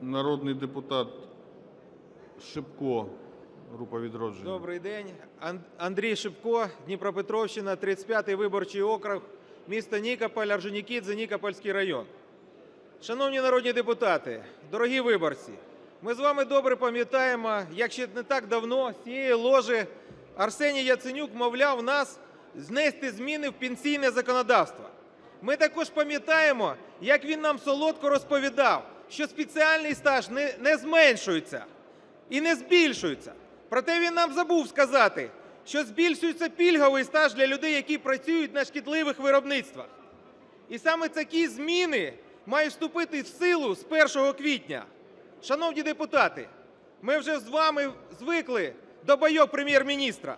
Народний депутат Шипко, група «Відродження». Добрий день. Ан- Андрій Шипко, Дніпропетровщина, 35-й виборчий округ, місто Нікополь, Орджонікідзе, Нікопольський район. Шановні народні депутати, дорогі виборці, ми з вами добре пам'ятаємо, як ще не так давно з цієї ложі Арсеній Яценюк мовляв нас знести зміни в пенсійне законодавство. Ми також пам'ятаємо, як він нам солодко розповідав, що спеціальний стаж не, не зменшується і не збільшується. Проте він нам забув сказати, що збільшується пільговий стаж для людей, які працюють на шкідливих виробництвах. І саме такі зміни мають вступити в силу з 1 квітня. Шановні депутати, ми вже з вами звикли до бойок прем'єр-міністра.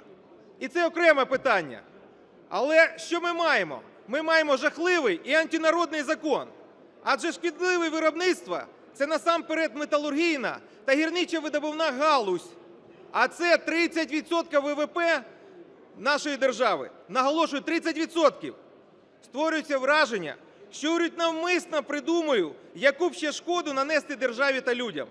І це окреме питання. Але що ми маємо? Ми маємо жахливий і антинародний закон. Адже шкідливе виробництво – це насамперед металургійна та гірничо-видобувна галузь. А це 30% ВВП нашої держави. Наголошую, 30%. Створюється враження, що уряд навмисно придумує, яку б ще шкоду нанести державі та людям.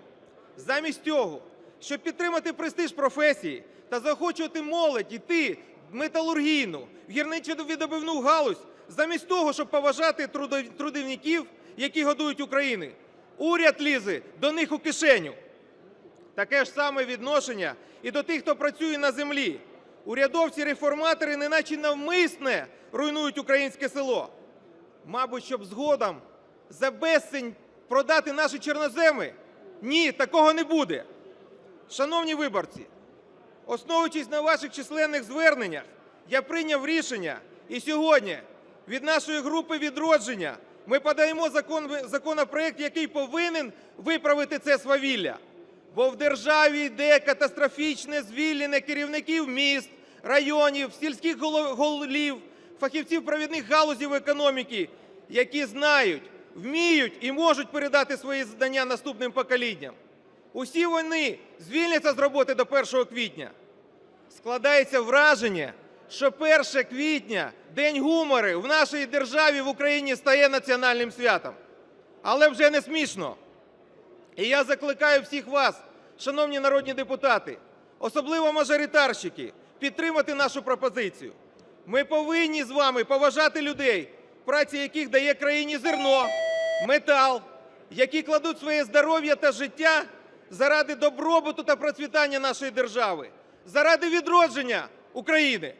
Замість цього, щоб підтримати престиж професії та заохочувати молодь йти в металургійну, в гірничо-видобувну галузь, замість того, щоб поважати трудівників, які годують Україну, уряд лізе до них у кишеню. Таке ж саме відношення і до тих, хто працює на землі. Урядовці-реформатори неначе навмисне руйнують українське село. Мабуть, щоб згодом за безцінь продати наші чорноземи? Ні, такого не буде. Шановні виборці, основуючись на ваших численних зверненнях, я прийняв рішення і сьогодні від нашої групи «Відродження» ми подаємо законопроект, який повинен виправити це свавілля. Бо в державі йде катастрофічне звільнення керівників міст, районів, сільських голів, фахівців провідних галузів економіки, які знають, вміють і можуть передати свої знання наступним поколінням. Усі вони звільняться з роботи до 1 квітня. Складається враження, що 1 квітня, День гумори в нашій державі в Україні стає національним святом. Але вже не смішно. І я закликаю всіх вас, шановні народні депутати, особливо мажоритарщики, підтримати нашу пропозицію. Ми повинні з вами поважати людей, праця яких дає країні зерно, метал, які кладуть своє здоров'я та життя заради добробуту та процвітання нашої держави, заради відродження України.